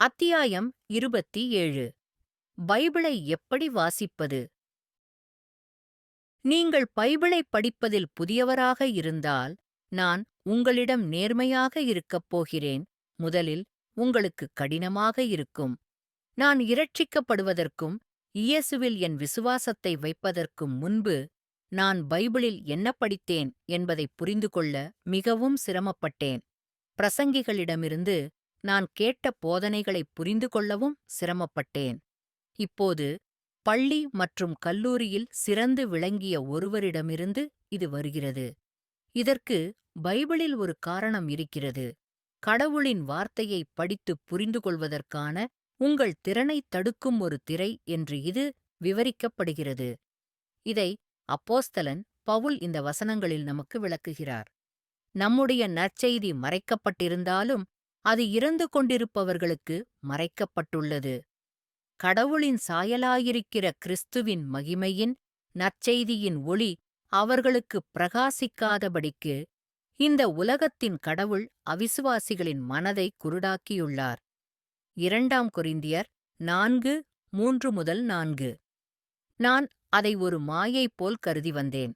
அத்தியாயம் இருபத்தி ஏழு. பைபிளை எப்படி வாசிப்பது? நீங்கள் பைபிளைப் படிப்பதில் புதியவராக இருந்தால் நான் உங்களிடம் நேர்மையாக இருக்கப் போகிறேன். முதலில் உங்களுக்கு கடினமாக இருக்கும். நான் இரட்சிக்கப்படுவதற்கும் இயேசுவில் என் விசுவாசத்தை வைப்பதற்கும் முன்பு நான் பைபிளில் என்ன படித்தேன் என்பதைப் புரிந்து கொள்ள மிகவும் சிரமப்பட்டேன். பிரசங்கிகளிடமிருந்து நான் கேட்ட போதனைகளைப் புரிந்து கொள்ளவும் சிரமப்பட்டேன். இப்போது பள்ளி மற்றும் கல்லூரியில் சிறந்து விளங்கிய ஒருவரிடமிருந்து இது வருகிறது. இதற்கு பைபிளில் ஒரு காரணம் இருக்கிறது. கடவுளின் வார்த்தையை படித்துப் புரிந்து கொள்வதற்கான உங்கள் திறனைத் தடுக்கும் ஒரு திரை என்று இது விவரிக்கப்படுகிறது. இதை அப்போஸ்தலன் பவுல் இந்த வசனங்களில் நமக்கு விளக்குகிறார். நம்முடைய நற்செய்தி மறைக்கப்பட்டிருந்தாலும் அது இறந்து கொண்டிருப்பவர்களுக்கு மறைக்கப்பட்டுள்ளது. கடவுளின் சாயலாயிருக்கிற கிறிஸ்துவின் மகிமையின் நற்செய்தியின் ஒளி அவர்களுக்கு பிரகாசிக்காதபடிக்கு இந்த உலகத்தின் கடவுள் அவிசுவாசிகளின் மனதை குருடாக்கியுள்ளார். இரண்டாம் கொரிந்தியர் நான்கு மூன்று முதல் நான்கு. நான் அதை ஒரு மாயை போல் கருதி வந்தேன்.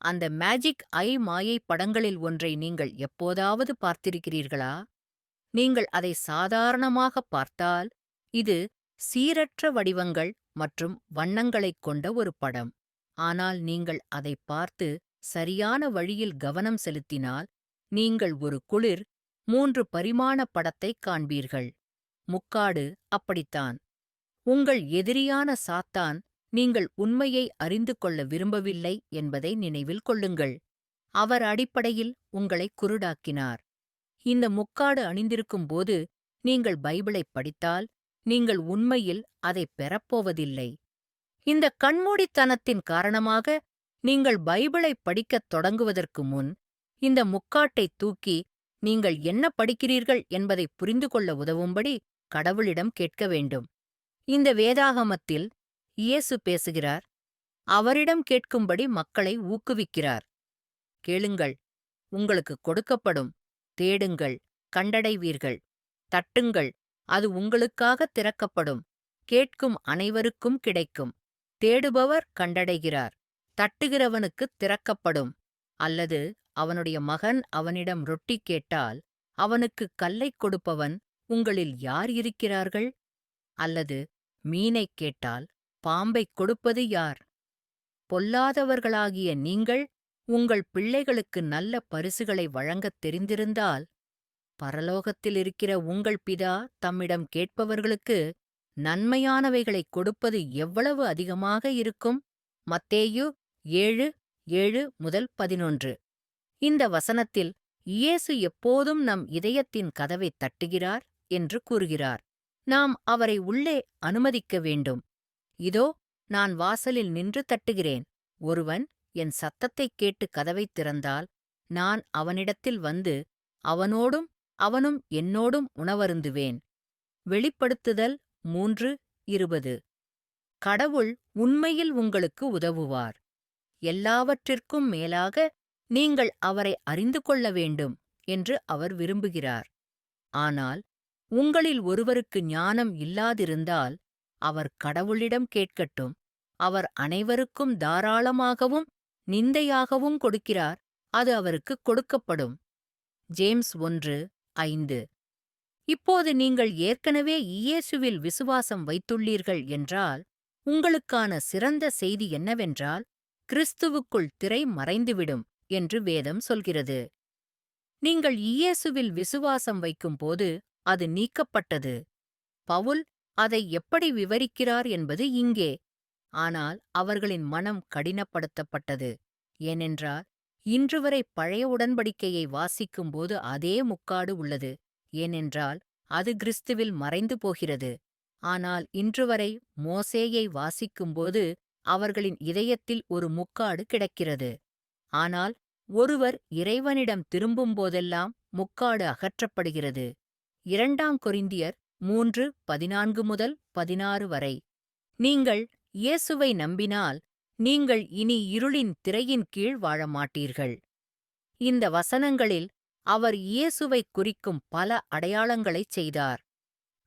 அந்த மேஜிக் ஐ மாயை படங்களில் ஒன்றை நீங்கள் எப்போதாவது பார்த்திருக்கிறீர்களா? நீங்கள் அதை சாதாரணமாக பார்த்தால் இது சீரற்ற வடிவங்கள் மற்றும் வண்ணங்களைக் கொண்ட ஒரு படம். ஆனால் நீங்கள் அதை பார்த்து சரியான வழியில் கவனம் செலுத்தினால் நீங்கள் ஒரு குளிர் மூன்று பரிமாண படத்தைக் காண்பீர்கள். முக்காடு அப்படித்தான். உங்கள் எதிரியான சாத்தான் நீங்கள் உண்மையை அறிந்து கொள்ள விரும்பவில்லை என்பதை நினைவில் கொள்ளுங்கள். அவர் அடிப்படையில் உங்களை குருடாக்கினார். இந்த முக்காடு அணிந்திருக்கும்போது நீங்கள் பைபிளைப் படித்தால் நீங்கள் உண்மையில் அதைப் பெறப்போவதில்லை. இந்த கண்மூடித்தனத்தின் காரணமாக நீங்கள் பைபிளைப் படிக்கத் தொடங்குவதற்கு முன் இந்த முக்காட்டைத் தூக்கி நீங்கள் என்ன படிக்கிறீர்கள் என்பதை புரிந்து கொள்ள உதவும்படி கடவுளிடம் கேட்க வேண்டும். இந்த வேதாகமத்தில் இயேசு பேசுகிறார் அவரிடம் கேட்கும்படி மக்களை ஊக்குவிக்கிறார். கேளுங்கள் உங்களுக்கு கொடுக்கப்படும் தேடுங்கள் கண்டடைவீர்கள். தட்டுங்கள் அது உங்களுக்காக திறக்கப்படும். கேட்கும் அனைவருக்கும் கிடைக்கும். தேடுபவர் கண்டடைகிறார். தட்டுகிறவனுக்குத் திறக்கப்படும். அல்லது அவனுடைய மகன் அவனிடம் ரொட்டி கேட்டால் அவனுக்குக் கல்லைக் கொடுப்பவன் உங்களில் யார் இருக்கிறார்கள்? அல்லது மீனைக் கேட்டால் பாம்பைக் கொடுப்பது யார்? பொல்லாதவர்களாகிய நீங்கள் உங்கள் பிள்ளைகளுக்கு நல்ல பரிசுகளை வழங்கத் தெரிந்திருந்தால் பரலோகத்தில் இருக்கிற உங்கள் பிதா தம்மிடம் கேட்பவர்களுக்கு நன்மையானவைகளைக் கொடுப்பது எவ்வளவு அதிகமாக இருக்கும்? மத்தேயு ஏழு ஏழு முதல் பதினொன்று. இந்த வசனத்தில் இயேசு எப்போதும் நம் இதயத்தின் கதவைத் தட்டுகிறார் என்று கூறுகிறார். நாம் அவரை உள்ளே அனுமதிக்க வேண்டும். இதோ நான் வாசலில் நின்று தட்டுகிறேன். ஒருவன் என் சத்தத்தைக் கேட்டு கதவைத் திறந்தால் நான் அவனிடத்தில் வந்து அவனோடும் அவனும் என்னோடும் உணவருந்துவேன். வெளிப்படுத்துதல் மூன்று இருபது. கடவுள் உண்மையில் உங்களுக்கு உதவுவார். எல்லாவற்றிற்கும் மேலாக நீங்கள் அவரை அறிந்து கொள்ள வேண்டும் என்று அவர் விரும்புகிறார். ஆனால் உங்களில் ஒருவருக்கு ஞானம் இல்லாதிருந்தால் அவர் கடவுளிடம் கேட்கட்டும். அவர் அனைவருக்கும் தாராளமாகவும் நிந்தையாகவும் கொடுக்கிறார் அது அவருக்குக் கொடுக்கப்படும். ஜேம்ஸ் ஒன்று ஐந்து. இப்போது நீங்கள் ஏற்கனவே இயேசுவில் விசுவாசம் வைத்துள்ளீர்கள் என்றால் உங்களுக்கான சிறந்த செய்தி என்னவென்றால் கிறிஸ்துவுக்குள் திரை மறைந்துவிடும் என்று வேதம் சொல்கிறது. நீங்கள் இயேசுவில் விசுவாசம் வைக்கும்போது அது நீக்கப்பட்டது. பவுல் அதை எப்படி விவரிக்கிறார் என்பது இங்கே. ஆனால் அவர்களின் மனம் கடினப்படுத்தப்பட்டது. ஏனென்றால் இன்றுவரை பழைய உடன்படிக்கையை வாசிக்கும்போது அதே முக்காடு உள்ளது. ஏனென்றால் அது கிறிஸ்துவில் மறைந்து போகிறது. ஆனால் இன்றுவரை மோசேயை வாசிக்கும்போது அவர்களின் இதயத்தில் ஒரு முக்காடு கிடக்கிறது. ஆனால் ஒருவர் இறைவனிடம் திரும்பும்போதெல்லாம் முக்காடு அகற்றப்படுகிறது. இரண்டாம் கொரிந்தியர் மூன்று பதினான்கு முதல் பதினாறு வரை. நீங்கள் இயேசுவை நம்பினால் நீங்கள் இனி இருளின் திரையின் கீழ் வாழ மாட்டீர்கள் இந்த வசனங்களில் அவர் இயேசுவைக் குறிக்கும் பல அடையாளங்களைச் செய்தார்.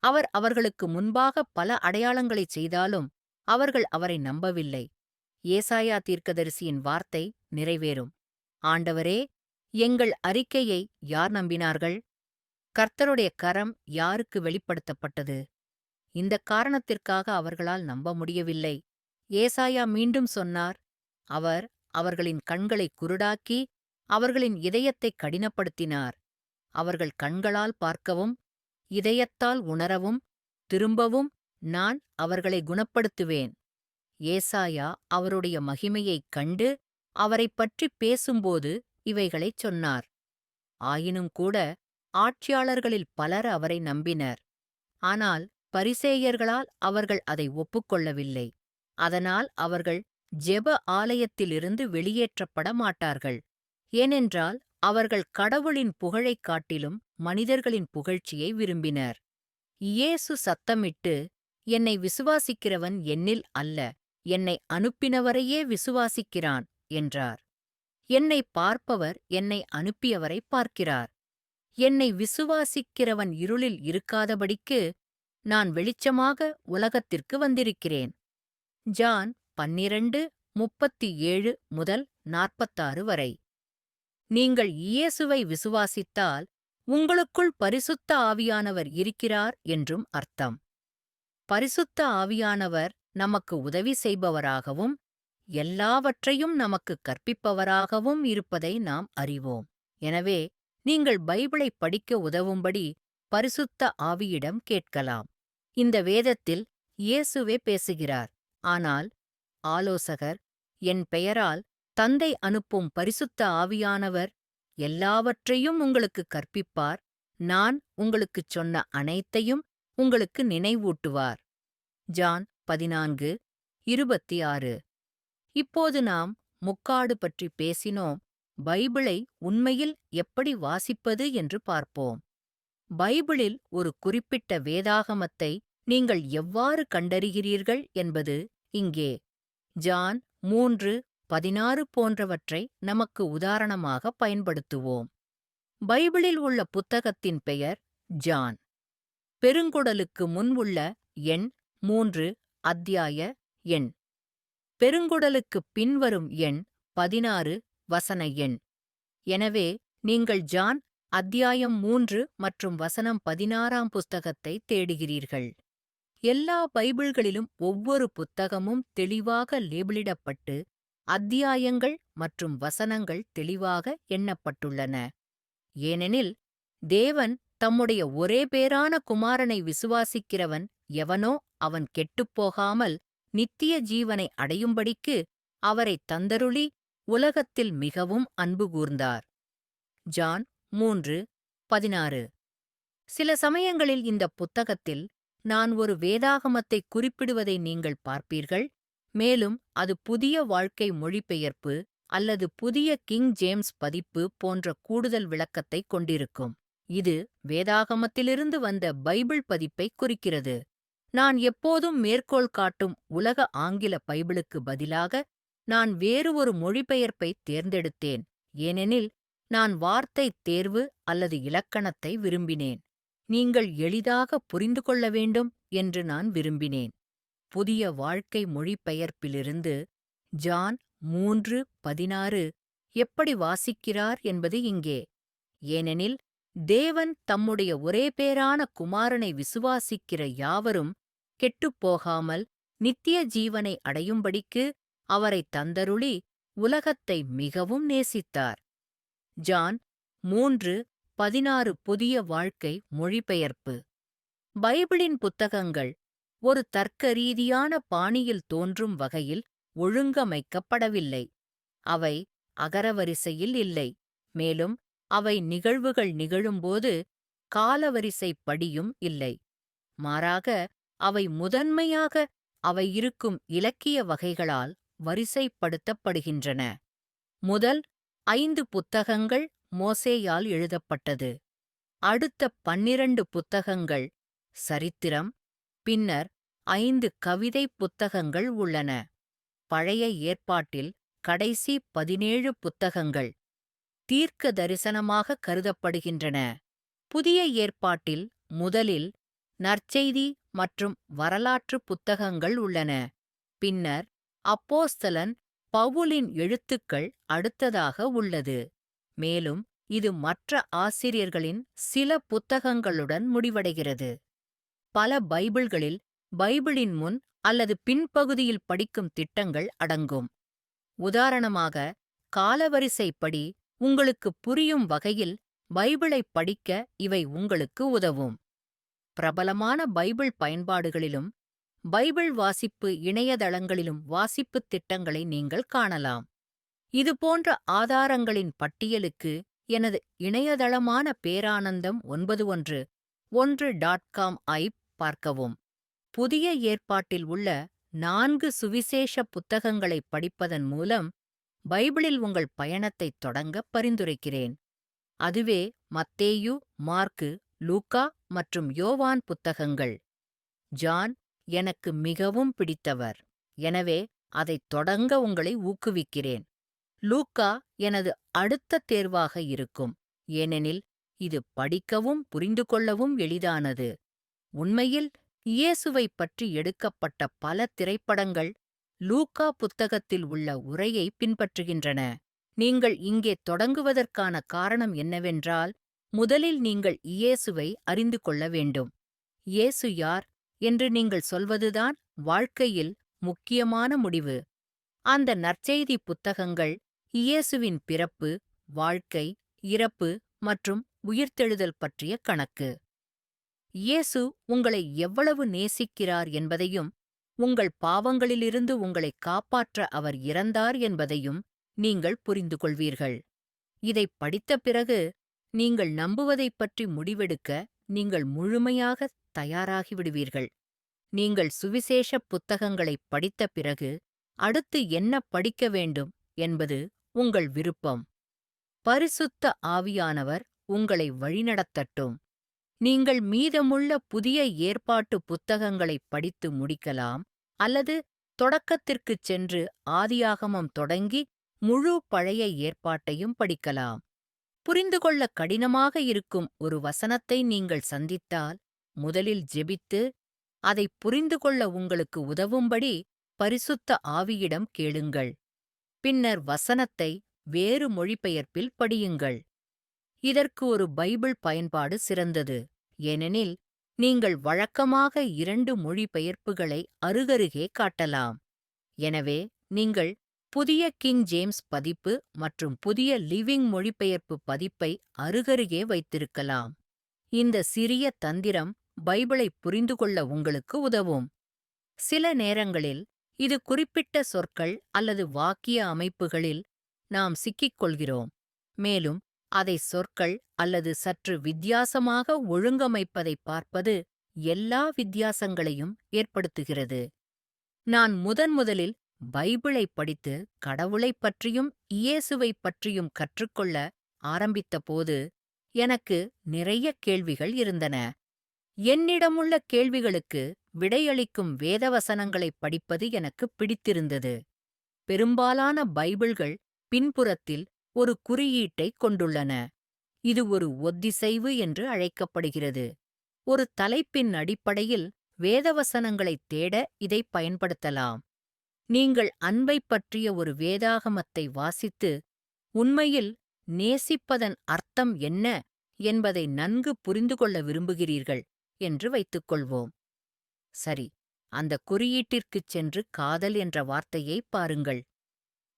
அவர் அவர்களுக்கு முன்பாக பல அடையாளங்களைச் செய்தாலும் அவர்கள் அவரை நம்பவில்லை. ஏசாயா தீர்க்கதரிசியின் வார்த்தை நிறைவேறும். ஆண்டவரே எங்கள் அறிக்கையை யார் நம்பினார்கள்? கர்த்தருடைய கரம் யாருக்கு வெளிப்படுத்தப்பட்டது? இந்தக் காரணத்திற்காக அவர்களால் நம்ப முடியவில்லை. ஏசாயா மீண்டும் சொன்னார் அவர் அவர்களின் கண்களை குருடாக்கி அவர்களின் இதயத்தை கடினப்படுத்தினார். அவர்கள் கண்களால் பார்க்கவும் இதயத்தால் உணரவும் திரும்பவும் நான் அவர்களை குணப்படுத்துவேன். ஏசாயா அவருடைய மகிமையைக் கண்டு அவரைப் பற்றிப் பேசும்போது இவைகளைச் சொன்னார். ஆயினும் கூட ஆட்சியாளர்களில் பலர் அவரை நம்பினர். ஆனால் பரிசேயர்களால் அவர்கள் அதை ஒப்புக்கொள்ளவில்லை. அதனால் அவர்கள் ஜெப ஆலயத்திலிருந்து வெளியேற்றப்பட மாட்டார்கள். ஏனென்றால் அவர்கள் கடவுளின் புகழைக் காட்டிலும் மனிதர்களின் புகழ்ச்சியை விரும்பினர். இயேசு சத்தமிட்டு என்னை விசுவாசிக்கிறவன் என்னில் அல்ல என்னை அனுப்பினவரையே விசுவாசிக்கிறான் என்றார். என்னை பார்ப்பவர் என்னை அனுப்பியவரை பார்க்கிறார். என்னை விசுவாசிக்கிறவன் இருளில் இருக்காதபடிக்கு நான் வெளிச்சமாக உலகத்திற்கு வந்திருக்கிறேன். ஜான் பன்னிரண்டு முப்பத்தி ஏழு முதல் நாற்பத்தாறு வரை. நீங்கள் இயேசுவை விசுவாசித்தால் உங்களுக்குள் பரிசுத்த ஆவியானவர் இருக்கிறார் என்றும் அர்த்தம். பரிசுத்த ஆவியானவர் நமக்கு உதவி செய்பவராகவும் எல்லாவற்றையும் நமக்கு கற்பிப்பவராகவும் இருப்பதை நாம் அறிவோம். எனவே நீங்கள் பைபிளை படிக்க உதவும்படி பரிசுத்த ஆவியிடம் கேட்கலாம். இந்த வேதத்தில் இயேசுவே பேசுகிறார். ஆனால் ஆலோசகர் என் பெயரால் தந்தை அனுப்பும் பரிசுத்த ஆவியானவர் எல்லாவற்றையும் உங்களுக்கு கற்பிப்பார். நான் உங்களுக்குச் சொன்ன அனைத்தையும் உங்களுக்கு நினைவூட்டுவார் ஜான் பதினான்கு இருபத்தி ஆறு இப்போது நாம் முக்காடு பற்றி பேசினோம். பைபிளை உண்மையில் எப்படி வாசிப்பது என்று பார்ப்போம். பைபிளில் ஒரு குறிப்பிட்ட வேதாகமத்தை நீங்கள் எவ்வாறு கண்டறிகிறீர்கள் என்பது இங்கே. ஜான் மூன்று பதினாறு போன்றவற்றை நமக்கு உதாரணமாக பயன்படுத்துவோம். பைபிளில் உள்ள புத்தகத்தின் பெயர் ஜான். பெருங்குடலுக்கு முன் உள்ள எண் மூன்று அத்தியாய எண். பெருங்குடலுக்குப் பின்வரும் எண் பதினாறு வசன எண். எனவே நீங்கள் ஜான் அத்தியாயம் மூன்று மற்றும் வசனம் பதினாறாம் புஸ்தகத்தை தேடுகிறீர்கள். எல்லா பைபிள்களிலும் ஒவ்வொரு புத்தகமும் தெளிவாக லேபிளிடப்பட்டு அத்தியாயங்கள் மற்றும் வசனங்கள் தெளிவாக எண்ணப்பட்டுள்ளன. ஏனெனில் தேவன் தம்முடைய ஒரே பேரான குமாரனை விசுவாசிக்கிறவன் எவனோ அவன் கெட்டுப்போகாமல் நித்திய ஜீவனை அடையும்படிக்கு அவரைத் தந்தருளி உலகத்தில் மிகவும் அன்பு கூர்ந்தார். ஜான் மூன்று பதினாறு. சில சமயங்களில் இந்த புத்தகத்தில் நான் ஒரு வேதாகமத்தை குறிப்பிடுவதை நீங்கள் பார்ப்பீர்கள். மேலும் அது புதிய வாழ்க்கை மொழிபெயர்ப்பு அல்லது புதிய கிங் ஜேம்ஸ் பதிப்பு போன்ற கூடுதல் விளக்கத்தை கொண்டிருக்கும். இது வேதாகமத்திலிருந்து வந்த பைபிள் பதிப்பை குறிக்கிறது. நான் எப்போதும் மேற்கோள் காட்டும் உலக ஆங்கில பைபிளுக்கு பதிலாக நான் வேறு ஒரு மொழிபெயர்ப்பை தேர்ந்தெடுத்தேன். ஏனெனில் நான் வார்த்தை தேர்வு அல்லது இலக்கணத்தை விரும்பினேன். நீங்கள் எளிதாக புரிந்து கொள்ள வேண்டும் என்று நான் விரும்பினேன். புதிய வாழ்க்கை மொழிபெயர்ப்பிலிருந்து ஜான் மூன்று பதினாறு எப்படி வாசிக்கிறார் என்பது இங்கே. ஏனெனில் தேவன் தம்முடைய ஒரே பேரான குமாரனை விசுவாசிக்கிற யாவரும் கெட்டுப்போகாமல் நித்திய ஜீவனை அடையும்படிக்கு அவரைத் தந்தருளி உலகத்தை மிகவும் நேசித்தார். ஜான் மூன்று பதினாறு புதிய வாழ்க்கை மொழிபெயர்ப்பு. பைபிளின் புத்தகங்கள் ஒரு தர்க்கரீதியான பாணியில் தோன்றும் வகையில் ஒழுங்கமைக்கப்படவில்லை. அவை அகரவரிசையில் இல்லை. மேலும் அவை நிகழ்வுகள் நிகழும்போது காலவரிசை படியும் இல்லை. மாறாக அவை முதன்மையாக அவை இருக்கும் இலக்கிய வகைகளால் வரிசைப்படுத்தப்படுகின்றன. முதல் ஐந்து புத்தகங்கள் மோசேயால் எழுதப்பட்டது. அடுத்த பன்னிரண்டு புத்தகங்கள் சரித்திரம் பின்னர் ஐந்து கவிதை புத்தகங்கள் உள்ளன. பழைய ஏற்பாட்டில் கடைசி பதினேழு புத்தகங்கள் தீர்க்க தரிசனமாக கருதப்படுகின்றன. புதிய ஏற்பாட்டில் முதலில் நற்செய்தி மற்றும் வரலாற்று புத்தகங்கள் உள்ளன. பின்னர் அப்போஸ்தலன் பவுலின் எழுத்துக்கள் அடுத்ததாக உள்ளது. மேலும் இது மற்ற ஆசிரியர்களின் சில புத்தகங்களுடன் முடிவடைகிறது. பல பைபிள்களில் பைபிளின் முன் அல்லது பின்பகுதியில் படிக்கும் திட்டங்கள் அடங்கும். உதாரணமாக காலவரிசைப்படி உங்களுக்கு புரியும் வகையில் பைபிளைப் படிக்க இவை உங்களுக்கு உதவும். பிரபலமான பைபிள் பயன்பாடுகளிலும் பைபிள் வாசிப்பு இணையதளங்களிலும் வாசிப்புத் திட்டங்களை நீங்கள் காணலாம். இதுபோன்ற ஆதாரங்களின் பட்டியலுக்கு எனது இணையதளமான பேரானந்தம் ஒன்பது ஒன்று ஒன்று டாட் காம் ஐப் பார்க்கவும். புதிய ஏற்பாட்டில் உள்ள நான்கு சுவிசேஷ புத்தகங்களைப் படிப்பதன் மூலம் பைபிளில் உங்கள் பயணத்தைத் தொடங்க பரிந்துரைக்கிறேன். அதுவே மத்தேயு மார்க்கு லூக்கா மற்றும் யோவான் புத்தகங்கள். ஜான் எனக்கு மிகவும் பிடித்தவர். எனவே அதைத் தொடங்க உங்களை ஊக்குவிக்கிறேன். லூக்கா எனது அடுத்த தேர்வாக இருக்கும். ஏனெனில் இது படிக்கவும் புரிந்து கொள்ளவும் எளிதானது. உண்மையில் இயேசுவைப் பற்றி எடுக்கப்பட்ட பல திரைப்படங்கள் லூக்கா புத்தகத்தில் உள்ள உரையை பின்பற்றுகின்றன. நீங்கள் இங்கே தொடங்குவதற்கான காரணம் என்னவென்றால் முதலில் நீங்கள் இயேசுவை அறிந்து கொள்ள வேண்டும். இயேசு யார் என்று நீங்கள் சொல்வதுதான் வாழ்க்கையில் முக்கியமான முடிவு. அந்த நற்செய்தி புத்தகங்கள் இயேசுவின் பிறப்பு வாழ்க்கை இறப்பு மற்றும் உயிர்த்தெழுதல் பற்றிய கணக்கு. இயேசு உங்களை எவ்வளவு நேசிக்கிறார் என்பதையும் உங்கள் பாவங்களிலிருந்து உங்களை காப்பாற்ற அவர் இறந்தார் என்பதையும் நீங்கள் புரிந்து கொள்வீர்கள். இதைப் படித்த பிறகு நீங்கள் நம்புவதைப் பற்றி முடிவெடுக்க நீங்கள் முழுமையாக தயாராகிவிடுவீர்கள் நீங்கள் சுவிசேஷ புத்தகங்களைப் படித்த பிறகு அடுத்து என்ன படிக்க வேண்டும் என்பது உங்கள் விருப்பம். பரிசுத்த ஆவியானவர் உங்களை வழிநடத்தட்டும். நீங்கள் மீதமுள்ள புதிய ஏற்பாட்டு புத்தகங்களைப் படித்து முடிக்கலாம் அல்லது தொடக்கத்திற்குச் சென்று ஆதியாகமம் தொடங்கி முழு பழைய ஏற்பாட்டையும் படிக்கலாம். புரிந்துகொள்ள கடினமாக இருக்கும் ஒரு வசனத்தை நீங்கள் சந்தித்தால் முதலில் ஜெபித்து அதைப் புரிந்துகொள்ள உங்களுக்கு உதவும்படி பரிசுத்த ஆவியிடம் கேளுங்கள். பின்னர் வசனத்தை வேறு மொழிபெயர்ப்பில் படியுங்கள். இதற்கு ஒரு பைபிள் பயன்பாடு சிறந்தது. ஏனெனில் நீங்கள் வழக்கமாக இரண்டு மொழிபெயர்ப்புகளை அருகருகே காட்டலாம். எனவே நீங்கள் புதிய கிங் ஜேம்ஸ் பதிப்பு மற்றும் புதிய லிவிங் மொழிபெயர்ப்பு பதிப்பை அருகருகே வைத்திருக்கலாம். இந்த சிறிய தந்திரம் பைபிளை புரிந்துகொள்ள உங்களுக்கு உதவும். சில நேரங்களில் இது குறிப்பிட்ட சொற்கள் அல்லது வாக்கிய அமைப்புகளில் நாம் சிக்கிக் கொள்கிறோம் மேலும் அதை சொற்கள் அல்லது சற்று வித்தியாசமாக ஒழுங்கமைப்பதைப் பார்ப்பது எல்லா வித்தியாசங்களையும் ஏற்படுத்துகிறது. நான் முதன்முதலில் பைபிளைப் படித்து கடவுளைப் பற்றியும் இயேசுவைப் பற்றியும் கற்றுக்கொள்ள ஆரம்பித்தபோது எனக்கு நிறைய கேள்விகள் இருந்தன. என்னிடமுள்ள கேள்விகளுக்கு விடையளிக்கும் வேதவசனங்களைப் படிப்பது எனக்கு பிடித்திருந்தது. பெரும்பாலான பைபிள்கள் பின்புறத்தில் ஒரு குறியீட்டைக் கொண்டுள்ளன. இது ஒரு ஒத்திசைவு என்று அழைக்கப்படுகிறது. ஒரு தலைப்பின் அடிப்படையில் வேதவசனங்களைத் தேட இதைப் பயன்படுத்தலாம். நீங்கள் அன்பைப் பற்றிய ஒரு வேதாகமத்தை வாசித்து உண்மையில் நேசிப்பதன் அர்த்தம் என்ன என்பதை நன்கு புரிந்து கொள்ள விரும்புகிறீர்கள். என்று வைத்துக்கொள்வோம். சரி அந்த குறியீட்டிற்குச் சென்று காதல் என்ற வார்த்தையைப் பாருங்கள்.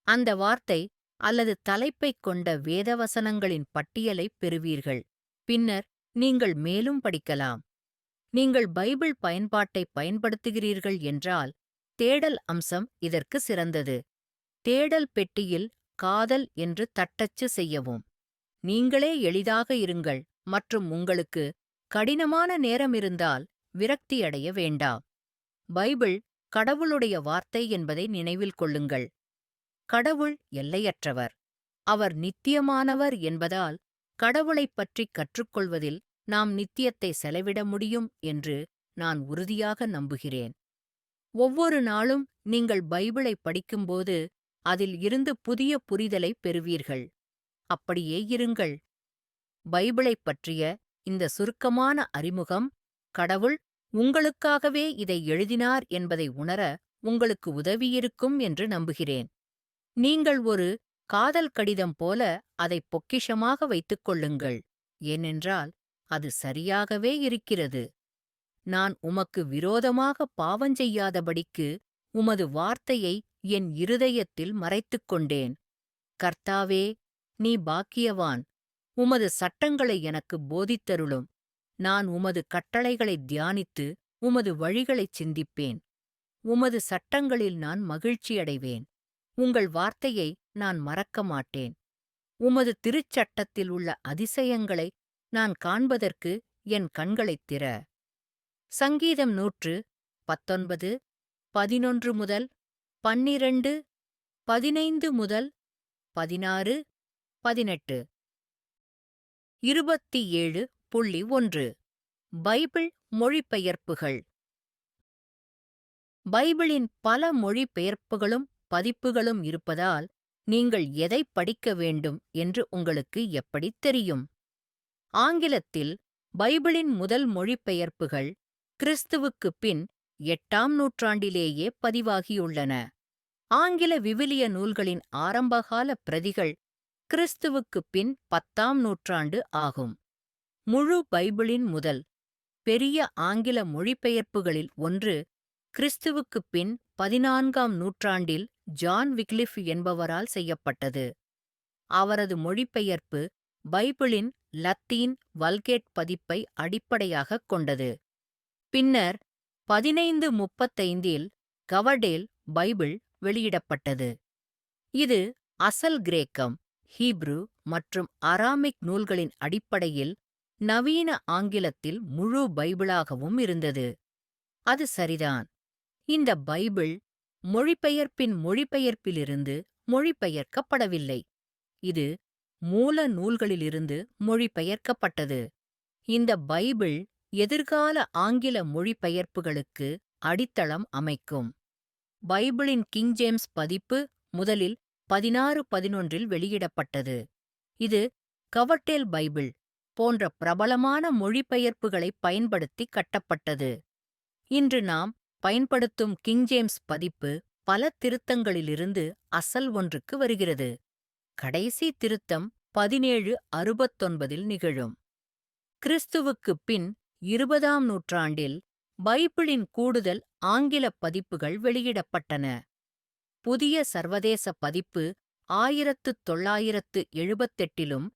அந்த வார்த்தை அல்லது தலைப்பைக் கொண்ட வேதவசனங்களின் பட்டியலைப் பெறுவீர்கள். பின்னர் நீங்கள் மேலும் படிக்கலாம். நீங்கள் பைபிள் பயன்பாட்டை பயன்படுத்துகிறீர்கள் என்றால் தேடல் அம்சம் இதற்கு சிறந்தது. தேடல் பெட்டியில் காதல் என்று தட்டச்சு செய்யவும். நீங்களே எளிதாக இருங்கள் மற்றும் உங்களுக்கு கடினமான நேரம் இருந்தால் விரக்தியடைய வேண்டா பைபிள் கடவுளுடைய வார்த்தை என்பதை நினைவில் கொள்ளுங்கள். கடவுள் எல்லையற்றவர். அவர் நித்தியமானவர் என்பதால் கடவுளைப் பற்றி கற்றுக்கொள்வதில் நாம் நித்தியத்தை செலவிட முடியும் என்று நான் உறுதியாக நம்புகிறேன். ஒவ்வொரு நாளும் நீங்கள் பைபிளை படிக்கும்போது அதில் இருந்து புதிய புரிதலைப் பெறுவீர்கள். அப்படியே இருங்கள். பைபிளைப் பற்றிய இந்த சுருக்கமான அறிமுகம் கடவுள் உங்களுக்காகவே இதை எழுதினார் என்பதை உணர உங்களுக்கு உதவியிருக்கும் என்று நம்புகிறேன். நீங்கள் ஒரு காதல் கடிதம் போல அதை பொக்கிஷமாக வைத்துக் கொள்ளுங்கள், ஏனென்றால் அது சரியாகவே இருக்கிறது. நான் உமக்கு விரோதமாக பாவஞ்செய்யாதபடிக்கு உமது வார்த்தையை என் இருதயத்தில் மறைத்துக் கொண்டேன். கர்த்தாவே, நீ பாக்கியவான். உமது சட்டங்களை எனக்கு போதித்தருளும். நான் உமது கட்டளைகளைத் தியானித்து உமது வழிகளைச் சிந்திப்பேன். உமது சட்டங்களில் நான் மகிழ்ச்சியடைவேன். உங்கள் வார்த்தையை நான் மறக்க மாட்டேன். உமது திருச்சட்டத்தில் உள்ள அதிசயங்களை நான் காண்பதற்கு என் கண்களைத் திற. சங்கீதம் நூற்று பத்தொன்பது பதினொன்று முதல் பன்னிரண்டு பதினைந்து முதல் பதினாறு பதினெட்டு இருபத்தி ஏழு புள்ளி ஒன்று. பைபிள் மொழிபெயர்ப்புகள். பைபிளின் பல மொழிபெயர்ப்புகளும் பதிப்புகளும் இருப்பதால் நீங்கள் எதைப் படிக்க வேண்டும் என்று உங்களுக்கு எப்படித் தெரியும்? ஆங்கிலத்தில் பைபிளின் முதல் மொழிபெயர்ப்புகள் கிறிஸ்துவுக்குப் பின் எட்டாம் நூற்றாண்டிலேயே பதிவாகியுள்ளன. ஆங்கில விவிலிய நூல்களின் ஆரம்பகால பிரதிகள் கிறிஸ்துவுக்குப் பின் பத்தாம் நூற்றாண்டு ஆகும். முழு பைபிளின் முதல் பெரிய ஆங்கில மொழிபெயர்ப்புகளில் ஒன்று கிறிஸ்துவுக்குப் பின் பதினான்காம் நூற்றாண்டில் ஜான் விக்லிஃப் என்பவரால் செய்யப்பட்டது. அவரது மொழிபெயர்ப்பு பைபிளின் லத்தீன் வல்கேட் பதிப்பை அடிப்படையாகக் கொண்டது. பின்னர் பதினைந்து முப்பத்தைந்தில் கவடேல் பைபிள் வெளியிடப்பட்டது. இது அசல் கிரேக்கம். ஹீப்ரு மற்றும் அராமிக் நூல்களின் அடிப்படையில் நவீன ஆங்கிலத்தில் முழு பைபிளாகவும் இருந்தது. அது சரிதான். இந்த பைபிள் மொழிபெயர்ப்பின் மொழிபெயர்ப்பிலிருந்து மொழிபெயர்க்கப்படவில்லை. இது மூல நூல்களிலிருந்து மொழிபெயர்க்கப்பட்டது. இந்த பைபிள் எதிர்கால ஆங்கில மொழிபெயர்ப்புகளுக்கு அடித்தளம் அமைக்கும். பைபிளின் கிங் ஜேம்ஸ் பதிப்பு முதலில் பதினாறு பதினொன்றில் வெளியிடப்பட்டது. இது கவர்டேல் பைபிள் போன்ற பிரபலமான மொழிபெயர்ப்புகளைப் பயன்படுத்தி கட்டப்பட்டது. இன்று நாம் பயன்படுத்தும் கிங் ஜேம்ஸ் பதிப்பு பல திருத்தங்களிலிருந்து அசல் ஒன்றுக்கு வருகிறது. கடைசி திருத்தம் பதினேழு அறுபத்தொன்பதில் நிகழும். கிறிஸ்துவுக்குப் பின் இருபதாம் நூற்றாண்டில் பைபிளின் கூடுதல் ஆங்கிலப் பதிப்புகள் வெளியிடப்பட்டன. புதிய சர்வதேச பதிப்பு ஆயிரத்து தொள்ளாயிரத்து எழுபத்தெட்டிலும்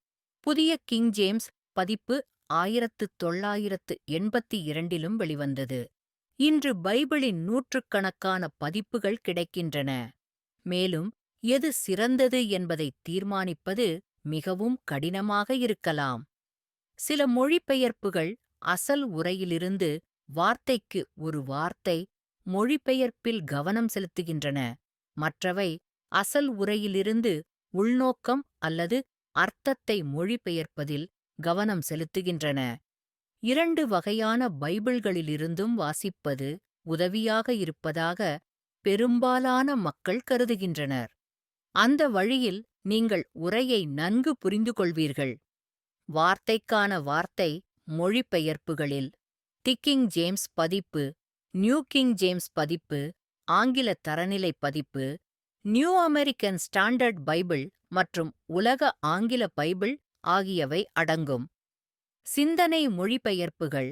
புதிய கிங் ஜேம்ஸ் பதிப்பு ஆயிரத்து தொள்ளாயிரத்து எண்பத்தி இரண்டிலும் வெளிவந்தது. இன்று பைபிளின் நூற்றுக்கணக்கான பதிப்புகள் கிடைக்கின்றன. மேலும் எது சிறந்தது என்பதை தீர்மானிப்பது மிகவும் கடினமாக இருக்கலாம். சில மொழிபெயர்ப்புகள் அசல் உரையிலிருந்து வார்த்தைக்கு ஒரு வார்த்தை மொழிபெயர்ப்பில் கவனம் செலுத்துகின்றன. மற்றவை அசல் உரையிலிருந்து உள்நோக்கம் அல்லது அர்த்தத்தை மொழிபெயர்ப்பதில் கவனம் செலுத்துகின்றன. இரண்டு வகையான பைபிள்களிலிருந்தும் வாசிப்பது உதவியாக இருப்பதாக பெரும்பாலான மக்கள் கருதுகின்றனர். அந்த வழியில் நீங்கள் உரையை நன்கு புரிந்து கொள்வீர்கள் வார்த்தைக்கான வார்த்தை மொழிபெயர்ப்புகளில். திக்கிங் ஜேம்ஸ் பதிப்பு நியூ கிங் ஜேம்ஸ் பதிப்பு ஆங்கில தரநிலை பதிப்பு நியூ அமெரிக்கன் ஸ்டாண்டர்ட் பைபிள் மற்றும் உலக ஆங்கில பைபிள் ஆகியவை அடங்கும். சிந்தனை மொழிபெயர்ப்புகள்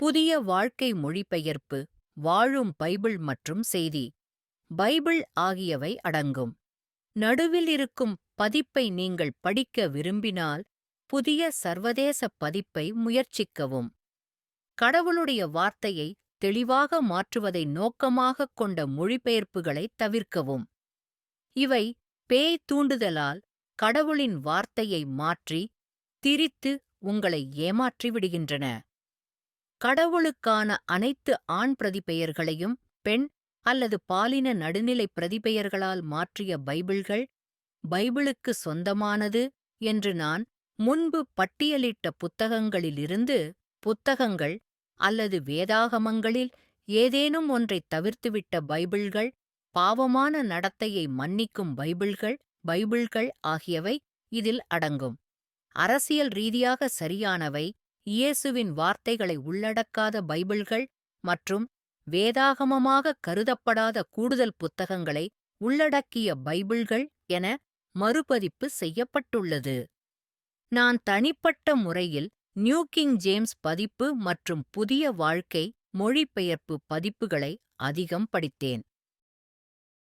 புதிய வாழ்க்கை மொழிபெயர்ப்பு வாழும் பைபிள் மற்றும் செய்தி பைபிள் ஆகியவை அடங்கும். நடுவில் இருக்கும் பதிப்பை நீங்கள் படிக்க விரும்பினால் புதிய சர்வதேச பதிப்பை முயற்சிக்கவும். கடவுளுடைய வார்த்தையை தெளிவாக மாற்றுவதை நோக்கமாகக் கொண்ட மொழிபெயர்ப்புகளைத் தவிர்க்கவும். இவை பேய் தூண்டுதலால் கடவுளின் வார்த்தையை மாற்றி திரித்து உங்களை ஏமாற்றி விடுகின்றன. கடவுளுக்கான அனைத்து ஆண் பிரதிபெயர்களையும் பெண் அல்லது பாலின நடுநிலை பிரதிபெயர்களால் மாற்றிய பைபிள்கள் பைபிளுக்கு சொந்தமானது என்று நான் முன்பு பட்டியலிட்ட புத்தகங்களிலிருந்து புத்தகங்கள் அல்லது வேதாகமங்களில் ஏதேனும் ஒன்றைத் தவிர்த்துவிட்ட பைபிள்கள் பாவமான நடத்தையை மன்னிக்கும் பைபிள்கள் பைபிள்கள் ஆகியவை இதில் அடங்கும் அரசியல் ரீதியாக சரியானவை இயேசுவின் வார்த்தைகளை உள்ளடக்காத பைபிள்கள் மற்றும் வேதாகமமாக கருதப்படாத கூடுதல் புத்தகங்களை உள்ளடக்கிய பைபிள்கள் என மறுபதிப்பு செய்யப்பட்டுள்ளது. நான் தனிப்பட்ட முறையில் நியூ கிங் ஜேம்ஸ் பதிப்பு மற்றும் புதிய வாழ்க்கை மொழிபெயர்ப்பு பதிப்புகளை அதிகம் படித்தேன்.